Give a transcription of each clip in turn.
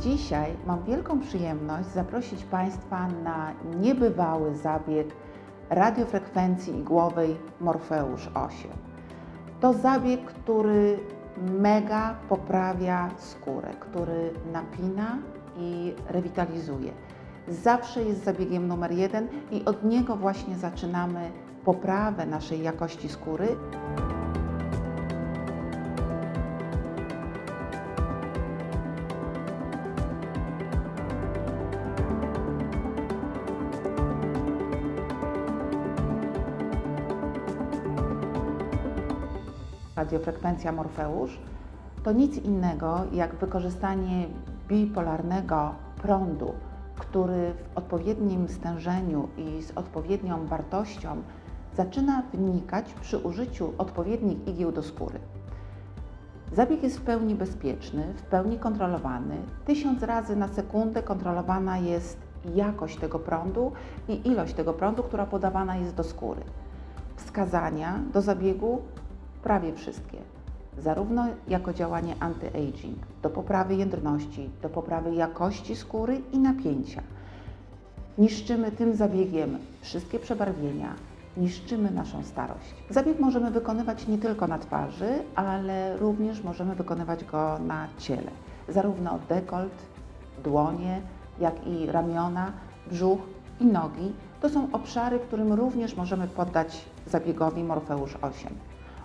Dzisiaj mam wielką przyjemność zaprosić Państwa na niebywały zabieg radiofrekwencji igłowej Morfeusz 8. To zabieg, który mega poprawia skórę, który napina i rewitalizuje. Zawsze jest zabiegiem numer jeden i od niego właśnie zaczynamy poprawę naszej jakości skóry. Radiofrekwencja Morfeusz to nic innego jak wykorzystanie bipolarnego prądu, który w odpowiednim stężeniu i z odpowiednią wartością zaczyna wnikać przy użyciu odpowiednich igieł do skóry. Zabieg jest w pełni bezpieczny, w pełni kontrolowany. Tysiąc razy na sekundę kontrolowana jest jakość tego prądu i ilość tego prądu, która podawana jest do skóry. Wskazania do zabiegu prawie wszystkie. Zarówno jako działanie anti-aging, do poprawy jędrności, do poprawy jakości skóry i napięcia. Niszczymy tym zabiegiem wszystkie przebarwienia, niszczymy naszą starość. Zabieg możemy wykonywać nie tylko na twarzy, ale również możemy wykonywać go na ciele. Zarówno dekolt, dłonie, jak i ramiona, brzuch i nogi to są obszary, którym również możemy poddać zabiegowi Morfeusz 8.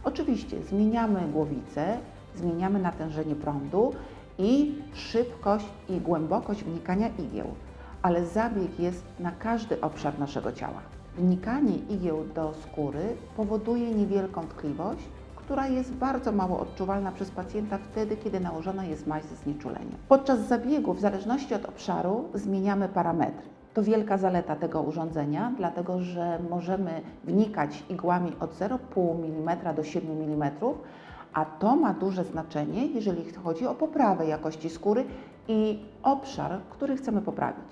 Oczywiście zmieniamy głowicę, zmieniamy natężenie prądu i szybkość i głębokość wnikania igieł, ale zabieg jest na każdy obszar naszego ciała. Wnikanie igieł do skóry powoduje niewielką tkliwość, która jest bardzo mało odczuwalna przez pacjenta wtedy, kiedy nałożona jest maź ze znieczuleniem. Podczas zabiegu, w zależności od obszaru, zmieniamy parametry. To wielka zaleta tego urządzenia, dlatego że możemy wnikać igłami od 0,5 mm do 7 mm, a to ma duże znaczenie, jeżeli chodzi o poprawę jakości skóry i obszar, który chcemy poprawić.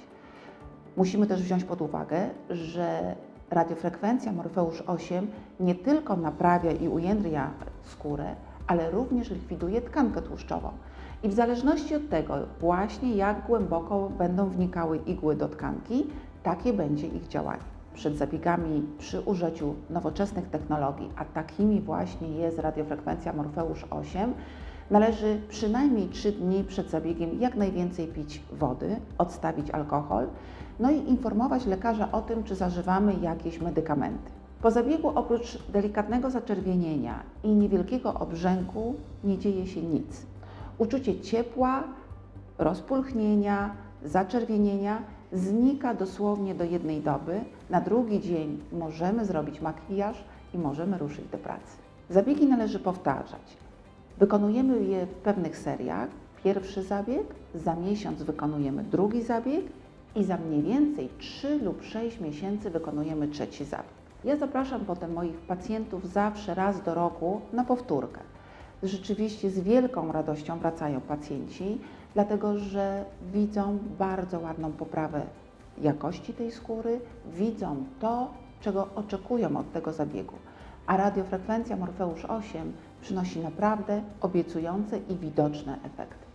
Musimy też wziąć pod uwagę, że radiofrekwencja Morfeusz 8 nie tylko naprawia i ujędrnia skórę, ale również likwiduje tkankę tłuszczową. I w zależności od tego właśnie jak głęboko będą wnikały igły do tkanki, takie będzie ich działanie. Przed zabiegami przy użyciu nowoczesnych technologii, a takimi właśnie jest radiofrekwencja Morfeusz 8, należy przynajmniej 3 dni przed zabiegiem jak najwięcej pić wody, odstawić alkohol, no i informować lekarza o tym, czy zażywamy jakieś medykamenty. Po zabiegu oprócz delikatnego zaczerwienienia i niewielkiego obrzęku nie dzieje się nic. Uczucie ciepła, rozpulchnienia, zaczerwienienia znika dosłownie do jednej doby. Na drugi dzień możemy zrobić makijaż i możemy ruszyć do pracy. Zabiegi należy powtarzać. Wykonujemy je w pewnych seriach. Pierwszy zabieg, za miesiąc wykonujemy drugi zabieg i za mniej więcej 3 lub 6 miesięcy wykonujemy trzeci zabieg. Ja zapraszam potem moich pacjentów zawsze raz do roku na powtórkę. Rzeczywiście z wielką radością wracają pacjenci, dlatego że widzą bardzo ładną poprawę jakości tej skóry, widzą to, czego oczekują od tego zabiegu. A radiofrekwencja Morfeusz 8 przynosi naprawdę obiecujące i widoczne efekty.